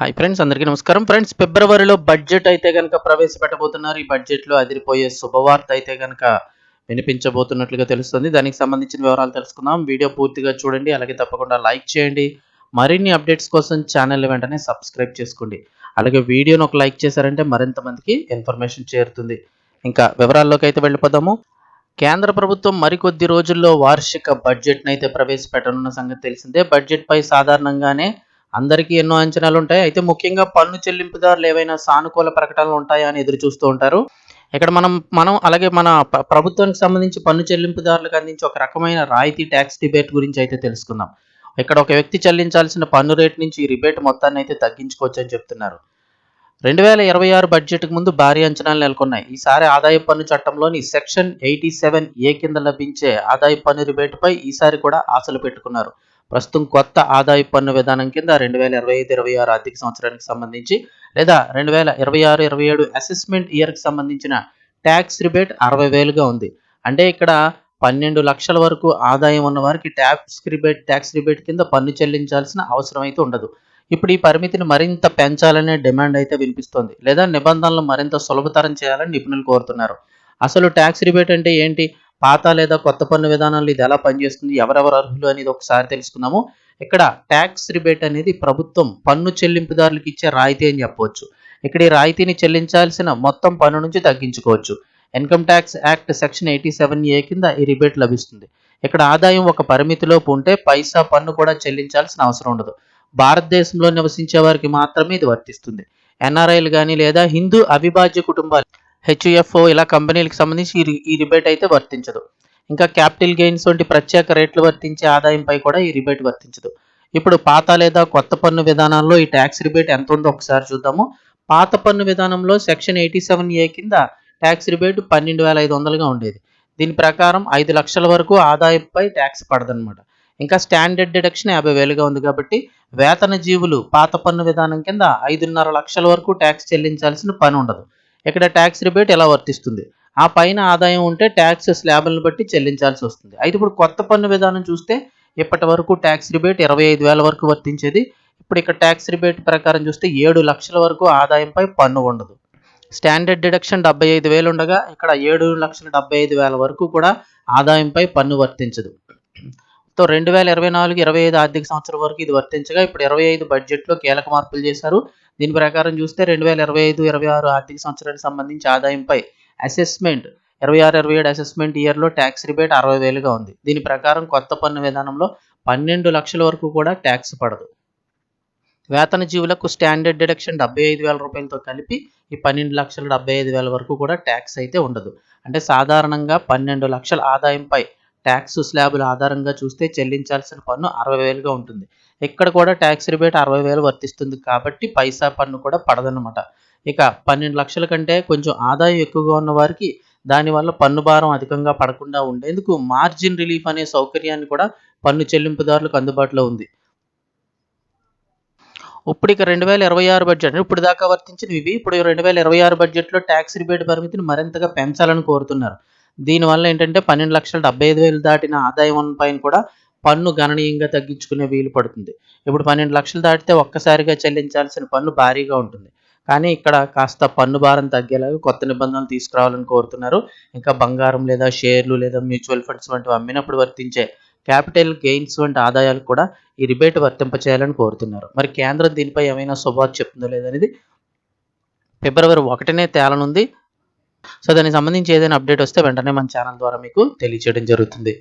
Hi friends అందరికీ నమస్కారం. Friends ఫిబ్రవరిలో బడ్జెట్ అయితే కనుక ప్రవేశపెట్టబోతున్నారు. ఈ బడ్జెట్లో అదిరిపోయే శుభవార్త అయితే కనుక వినిపించబోతున్నట్లుగా తెలుస్తుంది. దానికి సంబంధించిన వివరాలు తెలుసుకుందాం. వీడియో పూర్తిగా చూడండి. అలాగే తప్పకుండా లైక్ చేయండి. మరిన్ని అప్డేట్స్ కోసం ఛానల్ వెంటనే సబ్స్క్రైబ్ చేసుకోండి. అలాగే వీడియోను ఒక లైక్ చేశారంటే మరింత మందికి ఇన్ఫర్మేషన్ చేరుతుంది. ఇంకా వివరాల్లోకి అయితే వెళ్ళిపోదాము. కేంద్ర ప్రభుత్వం మరికొద్ది రోజుల్లో వార్షిక బడ్జెట్ను అయితే ప్రవేశపెట్టనున్న సంగతి తెలిసిందే. బడ్జెట్ పై సాధారణంగానే అందరికీ ఎన్నో అంచనాలు ఉంటాయి. అయితే ముఖ్యంగా పన్ను చెల్లింపుదారులు ఏవైనా సానుకూల ప్రకటనలు ఉంటాయా అని ఎదురు చూస్తూ ఉంటారు. ఇక్కడ మనం మనం అలాగే మన ప్రభుత్వానికి సంబంధించి పన్ను చెల్లింపుదారులకు అందించే ఒక రకమైన రాయితీ ట్యాక్స్ డిబేట్ గురించి అయితే తెలుసుకుందాం. ఇక్కడ ఒక వ్యక్తి చెల్లించాల్సిన పన్ను రేటు నుంచి ఈ రిబేట్ మొత్తాన్ని అయితే తగ్గించుకోవచ్చు అని చెప్తున్నారు. రెండు వేల ఇరవై ఆరు బడ్జెట్కు ముందు భారీ అంచనాలు నెలకొన్నాయి. ఈసారి ఆదాయ పన్ను చట్టంలోని సెక్షన్ ఎయిటీ సెవెన్ ఏ కింద లభించే ఆదాయ పన్ను రిబేట్పై ఈసారి కూడా ఆశలు పెట్టుకున్నారు. ప్రస్తుతం కొత్త ఆదాయ పన్ను విధానం కింద రెండు వేల ఇరవై ఐదు ఇరవై ఆరు ఆర్థిక సంవత్సరానికి సంబంధించి లేదా రెండు వేల ఇరవై ఆరు ఇరవై ఏడు అసెస్మెంట్ ఇయర్కి సంబంధించిన ట్యాక్స్ రిబేట్ అరవై వేలుగా ఉంది. అంటే ఇక్కడ పన్నెండు లక్షల వరకు ఆదాయం ఉన్న వారికి ట్యాక్స్ రిబేట్ ట్యాక్స్ రిబేట్ కింద పన్ను చెల్లించాల్సిన అవసరం అయితే ఉండదు. ఇప్పుడు ఈ పరిమితిని మరింత పెంచాలనే డిమాండ్ అయితే వినిపిస్తోంది. లేదా నిబంధనలు మరింత సులభతరం చేయాలని నిపుణులు కోరుతున్నారు. అసలు ట్యాక్స్ రిబేట్ అంటే ఏంటి? పాత లేదా కొత్త పన్ను విధానాలు ఇది ఎలా పనిచేస్తుంది ఎవరెవరు అర్హులు అనేది ఒకసారి తెలుసుకుందాము. ఇక్కడ ట్యాక్స్ రిబేట్ అనేది ప్రభుత్వం పన్ను చెల్లింపుదారులకు ఇచ్చే రాయితీ అని చెప్పవచ్చు. ఇక్కడ ఈ రాయితీని చెల్లించాల్సిన మొత్తం పన్ను నుంచి తగ్గించుకోవచ్చు. Income tax act section eighty seven A కింద ఈ రిబేట్ లభిస్తుంది. ఇక్కడ ఆదాయం ఒక పరిమితిలోపు ఉంటే పైసా పన్ను కూడా చెల్లించాల్సిన అవసరం ఉండదు. భారతదేశంలో నివసించే వారికి మాత్రమే ఇది వర్తిస్తుంది. ఎన్ఆర్ఐలు కానీ లేదా హిందూ అవిభాజ్య కుటుంబాలు హెచ్యుఎఫ్ఓ ఇలా కంపెనీలకు సంబంధించి ఈ రిబేట్ అయితే వర్తించదు. ఇంకా క్యాపిటల్ గెయిన్స్ వంటి ప్రత్యేక రేట్లు వర్తించే ఆదాయంపై కూడా ఈ రిబేట్ వర్తించదు. ఇప్పుడు పాత లేదా కొత్త పన్ను విధానాల్లో ఈ ట్యాక్స్ రిబేట్ ఎంత ఉందో ఒకసారి చూద్దాము. పాత పన్ను విధానంలో సెక్షన్ ఎయిటీ సెవెన్ ఏ కింద ట్యాక్స్ రిబేట్ పన్నెండు వేల ఐదు వందలుగా ఉండేది. దీని ప్రకారం ఐదు లక్షల వరకు ఆదాయంపై ట్యాక్స్ పడదనమాట ఇంకా స్టాండర్డ్ డిడక్షన్ యాభై వేలుగా ఉంది కాబట్టి వేతన జీవులు పాత పన్ను విధానం కింద ఐదున్నర లక్షల వరకు ట్యాక్స్ చెల్లించాల్సిన పని ఉండదు. ఇక్కడ ట్యాక్స్ రిబేట్ ఎలా వర్తిస్తుంది? ఆ పైన ఆదాయం ఉంటే ట్యాక్స్ స్లాబ్లను బట్టి చెల్లించాల్సి వస్తుంది. అయితే ఇప్పుడు కొత్త పన్ను విధానం చూస్తే ఇప్పటి వరకు ట్యాక్స్ రిబేట్ ఇరవై ఐదు వేల వరకు వర్తించేది. ఇప్పుడు ఇక్కడ ట్యాక్స్ రిబేట్ ప్రకారం చూస్తే ఏడు లక్షల వరకు ఆదాయంపై పన్ను ఉండదు. స్టాండర్డ్ డిడక్షన్ డెబ్బై ఐదు వేలు ఉండగా ఇక్కడ ఏడు లక్షల డెబ్బై ఐదు వేల వరకు కూడా ఆదాయంపై పన్ను వర్తించదు. సో రెండు వేల ఇరవై నాలుగు ఇరవై ఐదు ఆర్థిక సంవత్సరం వరకు ఇది వర్తించగా ఇప్పుడు ఇరవై ఐదు బడ్జెట్లో కీలక మార్పులు చేశారు. దీని ప్రకారం చూస్తే రెండు వేల ఇరవై ఐదు ఇరవై ఆరు ఆర్థిక సంవత్సరానికి సంబంధించి ఆదాయంపై అసెస్మెంట్ ఇరవై ఆరు ఇరవై ఏడు అసెస్మెంట్ ఇయర్లో ట్యాక్స్ రిబేట్ అరవై వేలుగా ఉంది. దీని ప్రకారం కొత్త పన్ను విధానంలో పన్నెండు లక్షల వరకు కూడా ట్యాక్స్ పడదు. వేతన జీవులకు స్టాండర్డ్ డిడక్షన్ డెబ్బై ఐదు వేల రూపాయలతో కలిపి ఈ పన్నెండు లక్షల డెబ్బై ఐదు వేల వరకు కూడా ట్యాక్స్ అయితే ఉండదు. అంటే సాధారణంగా పన్నెండు లక్షల ఆదాయంపై ట్యాక్స్ స్లాబుల ఆధారంగా చూస్తే చెల్లించాల్సిన పన్ను అరవై వేలుగా ఉంటుంది. ఇక్కడ కూడా ట్యాక్స్ రిబేట్ అరవై వేలు వర్తిస్తుంది కాబట్టి పైసా పన్ను కూడా పడదనమాట ఇక పన్నెండు లక్షల కంటే కొంచెం ఆదాయం ఎక్కువగా ఉన్న వారికి దానివల్ల పన్ను భారం అధికంగా పడకుండా ఉండేందుకు మార్జిన్ రిలీఫ్ అనే సౌకర్యాన్ని కూడా పన్ను చెల్లింపుదారులకు అందుబాటులో ఉంది. ఇప్పుడు ఇక రెండు వేల ఇరవై ఆరు బడ్జెట్ ఇప్పుడు దాకా వర్తించినవి ఇవి. ఇప్పుడు రెండు వేల ఇరవై ఆరు బడ్జెట్లో ట్యాక్స్ రిబేట్ పరిమితిని మరింతగా పెంచాలని కోరుతున్నారు. దీనివల్ల ఏంటంటే పన్నెండు లక్షల డెబ్బై ఐదు వేలు దాటిన ఆదాయం పైన కూడా పన్ను గణనీయంగా తగ్గించుకునే వీలు పడుతుంది. ఇప్పుడు పన్నెండు లక్షలు దాటితే ఒక్కసారిగా చెల్లించాల్సిన పన్ను భారీగా ఉంటుంది. కానీ ఇక్కడ కాస్త పన్ను భారం తగ్గేలాగా కొత్త నిబంధనలు తీసుకురావాలని కోరుతున్నారు. ఇంకా బంగారం లేదా షేర్లు లేదా మ్యూచువల్ ఫండ్స్ వంటివి అమ్మినప్పుడు వర్తించే క్యాపిటల్ గెయిన్స్ వంటి ఆదాయాలు కూడా ఈ రిబేట్ వర్తింపచేయాలని కోరుతున్నారు. మరి కేంద్రం దీనిపై ఏమైనా శుభార్త చెప్తుందో లేదనేది ఫిబ్రవరి ఒకటినే తేలనుంది. సో దానికి సంబంధించి ఏదైనా అప్డేట్ వస్తే వెంటనే మన ఛానల్ ద్వారా మీకు తెలియచేయడం జరుగుతుంది.